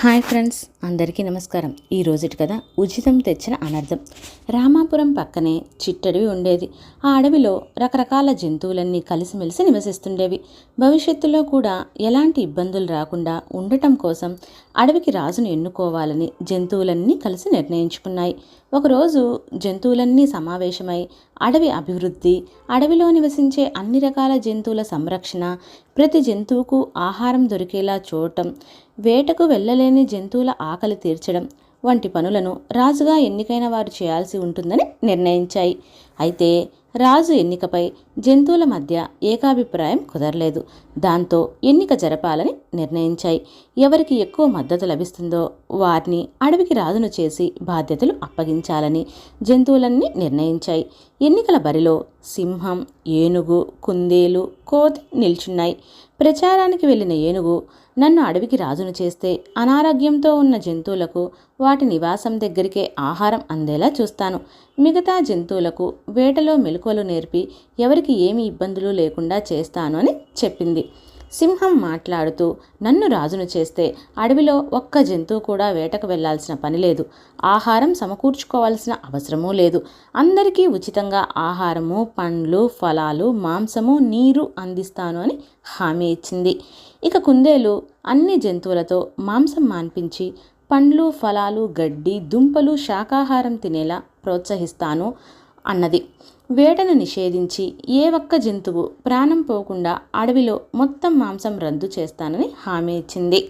Hi friends అందరికీ నమస్కారం. ఈ రోజుటి కథ ఉచితం తెచ్చిన అనర్థం. రామాపురం పక్కనే చిట్టడవి ఉండేది. ఆ అడవిలో రకరకాల జంతువులన్నీ కలిసిమెలిసి నివసిస్తుండేవి. భవిష్యత్తులో కూడా ఎలాంటి ఇబ్బందులు రాకుండా ఉండటం కోసం అడవికి రాజును ఎన్నుకోవాలని జంతువులన్నీ కలిసి నిర్ణయించుకున్నాయి. ఒకరోజు జంతువులన్నీ సమావేశమై అడవి అభివృద్ధి అడవిలో నివసించే అన్ని రకాల జంతువుల సంరక్షణ ప్రతి జంతువుకు ఆహారం దొరికేలా చూడటం వేటకు వెళ్ళలేని జంతువుల ఆకలి తీర్చడం వంటి పనులను రాజుగా ఎన్నికైన వారు చేయాల్సి ఉంటుందని నిర్ణయించాయి. అయితే రాజు ఎన్నికపై జంతువుల మధ్య ఏకాభిప్రాయం కుదరలేదు. దాంతో ఎన్నిక జరపాలని నిర్ణయించాయి. ఎవరికి ఎక్కువ మద్దతు లభిస్తుందో వారిని అడవికి రాజును చేసి బాధ్యతలు అప్పగించాలని జంతువులన్నీ నిర్ణయించాయి. ఎన్నికల బరిలో సింహం ఏనుగు కుందేలు కోతి నిల్చున్నాయి. ప్రచారానికి వెళ్ళిన ఏనుగు నన్ను అడవికి రాజును చేస్తే అనారోగ్యంతో ఉన్న జంతువులకు వాటి నివాసం దగ్గరికే ఆహారం అందేలా చూస్తాను. మిగతా జంతువులకు వేటలో మెలకువలు నేర్పి ఎవరికి ఏమి ఇబ్బందులు లేకుండా చేస్తాను అని చెప్పింది. సింహం మాట్లాడుతూ నన్ను రాజును చేస్తే అడవిలో ఒక్క జంతువు కూడా వేటకు వెళ్ళాల్సిన పని లేదు. ఆహారం సమకూర్చుకోవాల్సిన అవసరమూ లేదు. అందరికీ ఉచితంగా ఆహారము పండ్లు ఫలాలు మాంసము నీరు అందిస్తాను అని హామీ ఇచ్చింది. ఇక కుందేలు అన్ని జంతువులతో మాంసం మాన్పించి పండ్లు ఫలాలు గడ్డి దుంపలు శాకాహారం తినేలా ప్రోత్సహిస్తాను. అన్నది. వేటను నిషేధించి ఏ ఒక్క జంతువు ప్రాణం పోకుండా అడవిలో మొత్తం మాంసం రద్దు చేస్తానని హామీ ఇచ్చింది.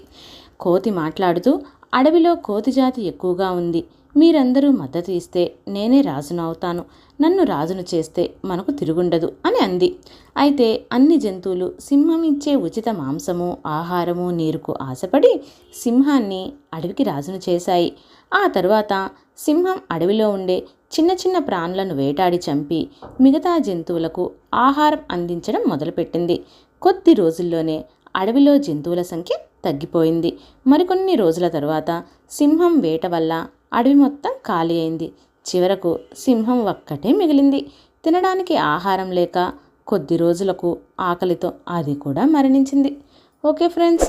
కోతి మాట్లాడుతూ అడవిలో కోతి జాతి ఎక్కువగా ఉంది. మీరందరూ మద్దతు ఇస్తే నేనే రాజును అవుతాను. నన్ను రాజును చేస్తే మనకు తిరుగుండదు అని అంది. అయితే అన్ని జంతువులు సింహం ఇచ్చే ఉచిత మాంసము ఆహారము నీరుకు ఆశపడి సింహాన్ని అడవికి రాజును చేశాయి. ఆ తర్వాత సింహం అడవిలో ఉండే చిన్న చిన్న ప్రాణులను వేటాడి చంపి మిగతా జంతువులకు ఆహారం అందించడం మొదలుపెట్టింది. కొద్ది రోజుల్లోనే అడవిలో జంతువుల సంఖ్య తగ్గిపోయింది. మరికొన్ని రోజుల తరువాత సింహం వేట వల్ల అడవి మొత్తం ఖాళీ అయింది. చివరకు సింహం ఒక్కటే మిగిలింది. తినడానికి ఆహారం లేక కొద్ది రోజులకు ఆకలితో అది కూడా మరణించింది. Okay friends